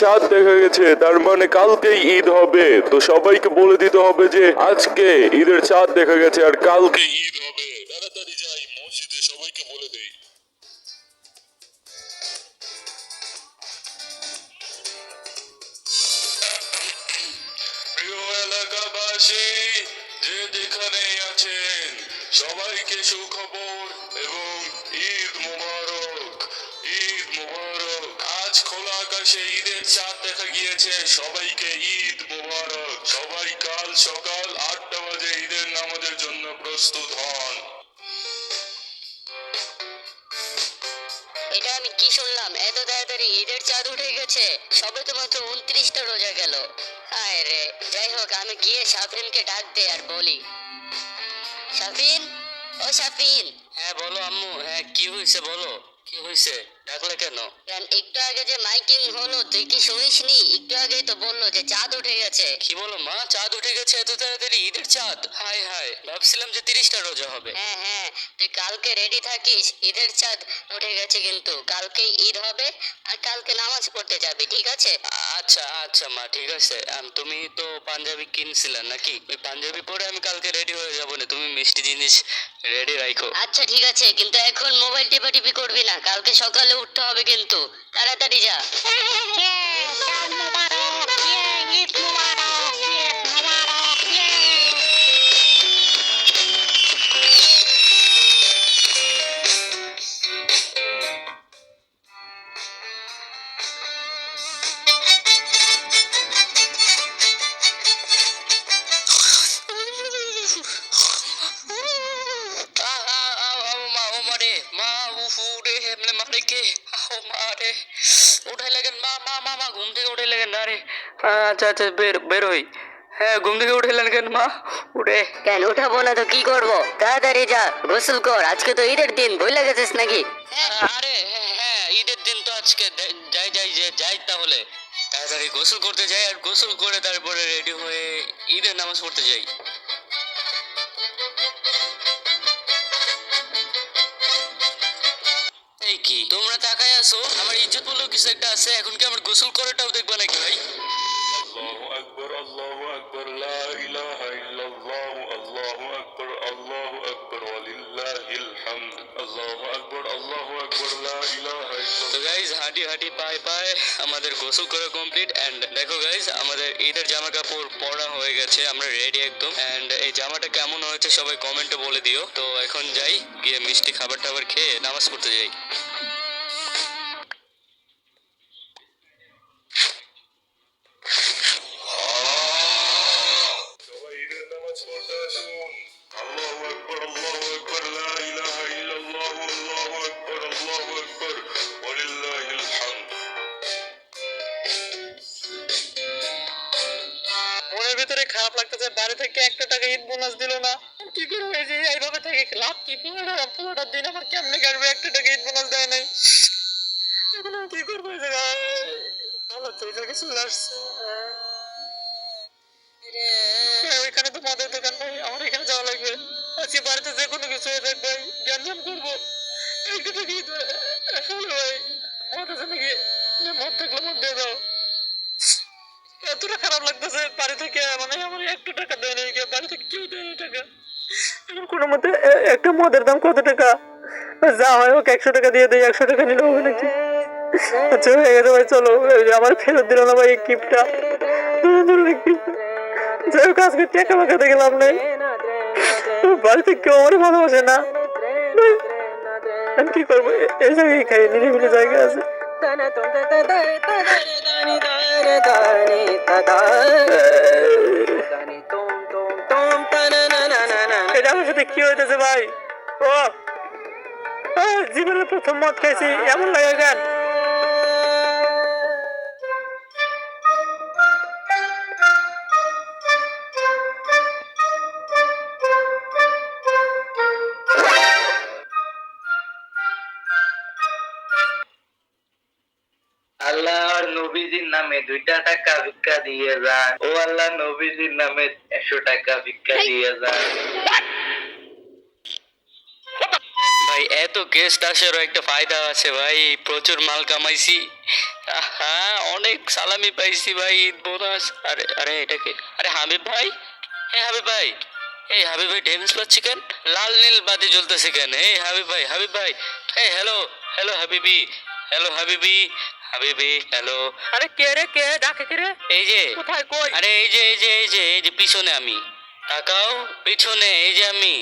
চাঁদ দেখা গেছে, তার মানে কালকেই ঈদ হবে। তো সবাইকে বলে দিতে হবে যে, আজকে ঈদের চাঁদ দেখা গেছে আর কালকে ঈদ হবে। যে যেখানেই আছেন, সবাইকে সুখবর খোলা ঈদের চাঁদ দেখা গিয়েছে। সবাইকে ঈদ মোবারক। সবাই কাল সকাল আটটা বাজে ঈদের নামাজের জন্য প্রস্তুত হন। এটা আমি কি শুনলাম? এত তাড়াতাড়ি ঈদের চাঁদ উঠে গেছে। সবে তো মাত্র উনত্রিশটা রোজা গেল। হায় রে। যাই হোক আমি গিয়ে সাফরিনকে ডাক দে আর বলি। সাফিন ও সাফিন হ্যাঁ বলো আম্মু। হ্যাঁ কি হয়েছে বলো? কি হয়েছে ডাকলে কেন? কেন? একটু আগে যে মাইকিং হলো তুই কি শুনিসনি? একটু আগেই তো বলল যে চাঁদ উঠে গেছে। কি বলো মা? চাঁদ উঠে গেছে এত তাড়াতাড়ি? ঈদের চাঁদ? হাই হাই ভাবছিলাম যে তিরিশটা রোজা হবে। হ্যাঁ হ্যাঁ তুই কালকে রেডি থাকিস ঈদের চাঁদ উঠে গেছে কিন্তু। কালকে ঈদ হবে আর কালকে নামাজ পড়তে যাবি ঠিক আছে? আচ্ছা আচ্ছা মা ঠিক আছে। আম, তুমি তো পাঞ্জাবি কিনছিলে নাকি? ওই পাঞ্জাবি পরে আমি কালকে রেডি হয়ে যাব না। তুমি মিষ্টি জিনিস রেডি রাখো আচ্ছা ঠিক আছে কিন্তু এখন মোবাইল টিপাটিপি করবি না। কালকে সকালে উঠতে হবে কিন্তু। তাড়াতাড়ি যা। মা মা ঘুম থেকে উঠে লাগেন না রে। আচ্ছা আচ্ছা বের বের হই। হ্যাঁ ঘুম থেকে উঠাইলেন কেন মা? উঠে। কেন উঠাবো না তো কি করব? তাড়াতাড়ি যা গোসল কর আজকে তো ঈদের দিন ভুলে গেছিস নাকি? আরে হ্যাঁ, হ্যাঁ ঈদের দিন তো আজকে যাই যাই যাই তাহলে। তাড়াতাড়ি গোসল করতে যাই আর গোসল করে তারপরে রেডি হয়ে ঈদের নামাজ পড়তে যাই। আছো আমার ইজ্জত বলেও কিছু একটা আছে এখন কি আমার গোসল করাটাও দেখবা নাকি ভাই? আল্লাহু আকবার আল্লাহু আকবার লা ইলাহা ইল্লাল্লাহু আল্লাহু আকবার আল্লাহু আকবার ওয়ালিল্লাহিল হামদ আল্লাহু আকবার আল্লাহু আকবার লা ইলাহা তো ইল্লাল্লাহ গাইজ হাঁটি হাঁটি পায়ে পায়ে আমাদের গোসল করা কমপ্লিট এন্ড দেখো গাইজ আমাদের ঈদের জামা কাপড় পরা হয়ে গেছে আমরা রেডি একদম। এন্ড এই জামাটা কেমন হয়েছে সবাই কমেন্টে বলে দিও। তো এখন যাই গিয়ে মিষ্টি খাবার টাবার খেয়ে নামাজ পড়তে যাই। লাগতেছে থেকে একটা টাকা ঈদ বোনাস দিল না। কি করব এই যে এইভাবে থেকে লাভ কি? পুরোটা পুরোটা দিন আমার কেমনে কাটবে? একটা টাকা ঈদ বোনাস দেয় নাই। এখন কি করব এই জায়গায়? ভালো তো এই জায়গায় চলে আসছে। হ্যাঁ, ওইখানে তো মদের দোকান ভাই আমার এখানে যাওয়া লাগবে। আজকে বাড়িতে যে কোনো কিছু হয়ে যাক ভাই জ্ঞান করব। একটা টাকা ঈদ হলো ভাই মদ আছে নাকি মদ থাকলে মদ দিয়ে দাও। এতটা খারাপ লাগতেছে বাড়ি থেকে মানে আমার একটু টাকা দেয় নাই বাড়ি থেকে কেউ দেয় টাকা এখন কোনো মতে একটা মদের দাম কত টাকা যা হয় ওকে একশো টাকা দিয়ে দেয় একশো টাকা নিলে হবে নাকি আচ্ছা হয়ে গেছে ভাই চলো আমার ফেরত দিল না ভাই এই কিপটা যাই হোক আজকে টাকা মাখাতে গেলাম নাই বাড়িতে কেউ আমার ভালোবাসে না আমি কি করব এই জায়গায় খাই নিরিবিলি জায়গা আছে এটা আমার সাথে কি হইতেছে ভাই? ও। জীবনের প্রথম মত খাইছি এমন লাগে কেন? নামে দুইটা টাকা ভিক্ষা দিয়ে যান ও আল্লাহ নবীজির নামে একশো টাকা ভিক্ষা দিয়ে যান ভাই এত গেস্ট আসারও একটা ফায়দা আছে ভাই প্রচুর মাল কামাইছি। হ্যাঁ অনেক সালামি পাইছি ভাই ঈদ বোনাস। আরে আরে এটা কি? আরে হাবিব ভাই? হ্যাঁ হাবিব ভাই এই হাবিব ভাই ড্যামেজ পাচ্ছি কেন? লাল নীল বাতি জ্বলতেছে কেন? এই হাবিব ভাই হাবিব ভাই। এই হ্যালো হ্যালো হাবিবি। হ্যালো হাবিবি। হাবিবি হ্যালো আরে কে রে কে? ডাকে কে রে? এই যে। কোথায়? কই? আরে এই যে এই যে এই যে এই যে পিছনে আমি। তাকাও পিছনে এই যে আমি।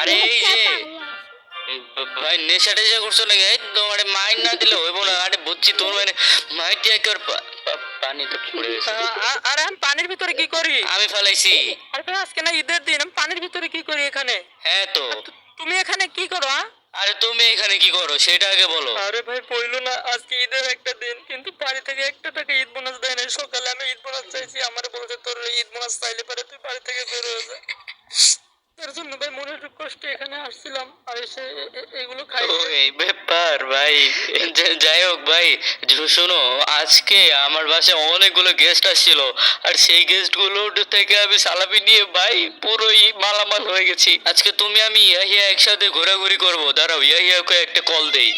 আরে এই যে। ভাই নেশা টেশা করছ নাকি? এই তোমার মাইন না দিলে হইব না। আরে বুঝছি তোমার মানে মাইর দিয়ে একবার পানি তো পড়ে গেছে। আরে আমি পানির ভিতরে কি করি? আমি ফেলাইছি। আরে ভাই আজকে না ঈদের দিন আমি পানির ভিতরে কি করি এখানে? হ্যাঁ তো। তুমি এখানে কি করো আরে তুমি এখানে কি করো সেটা আগে বলো। আরে ভাই ঈদের একটা দিন, কিন্তু বাড়ি থেকে একটা টাকা ঈদ বোনাস দেয় না সকালে আমি ঈদ বোনাস চাইছি, আমার বলছে, তোর ঈদ বোনাস চাইলে পারে তুই বাড়ি থেকে বের হয়ে যা। তার জন্য ভাই মনে একটু কষ্টে এখানে আসছিলাম, আর এসে এগুলো খাই। এই ব্যাপার ভাই। যাই হোক ভাই, শোনো আজকে আমার বাসায় অনেকগুলো গেস্ট আসছিল, আর সেই গেস্টগুলো থেকে আমি সালামি নিয়ে ভাই পুরোই মালামাল হয়ে গেছি। আজকে তুমি আমি ইয়াহিয়া একসাথে ঘোরাঘুরি করব। দাঁড়াও, ইয়াহিয়াকে একটা কল দেই।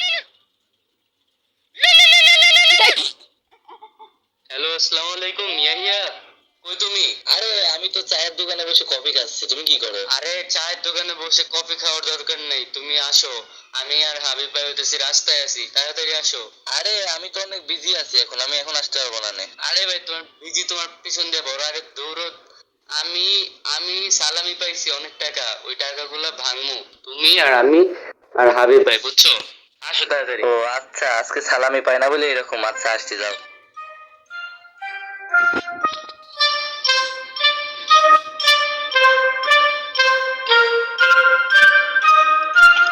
হ্যালো আসসালামু আলাইকুম ইয়াহিয়া। কই তুমি? আরে আমি তো চায়ের দোকানে বসে কফি খাচ্ছি তুমি কি করো? আরে চায়ের দোকানে বসে কফি খাওয়ার দরকার নেই তুমি আসো। আমি আর হাবিব ভাই হইতেছি রাস্তায় আছি তাড়াতাড়ি আসো। আরে আমি তো অনেক বিজি আছি এখন আমি এখন আসতে পারব না নে। আরে ভাই তোমার বিজি তোমার পিছন দিয়ে বড় আরে দৌড়। আমি আমি সালামি পাইছি অনেক টাকা ওই টাকাগুলো ভাঙমু। তুমি আর আমি আর হাবিব ভাই বুঝছ? আসো তাড়াতাড়ি। ও আচ্ছা আজকে সালামি পাই না বলে এরকম আচ্ছা আসতে যাও।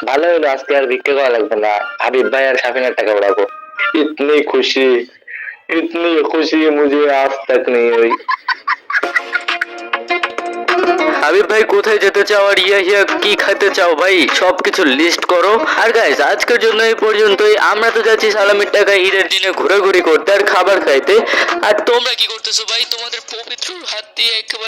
ভালো হলো আজকে আর ভিক্ষা করা লাগবে না। হাবিব ভাই আর সাফিনের টাকা বাড়াবো। ইতনি খুশি ইতনি খুশি মুঝে আজ তক নেই हुई হাবিব ভাই, কোথায় যেতে চাও আর ইয়া হিয়া কি খাইতে চাও ভাই? সবকিছু লিস্ট করো। আর গাইস আজকের জন্য এই পর্যন্তই। আমরা তো যাচ্ছি সালামের টাকা ঈদের দিনে ঘোরাঘুরি করতে আর খাবার খাইতে। আর তোমরা কি করতেছো ভাই? তোমাদের পবিত্র হাত দিয়ে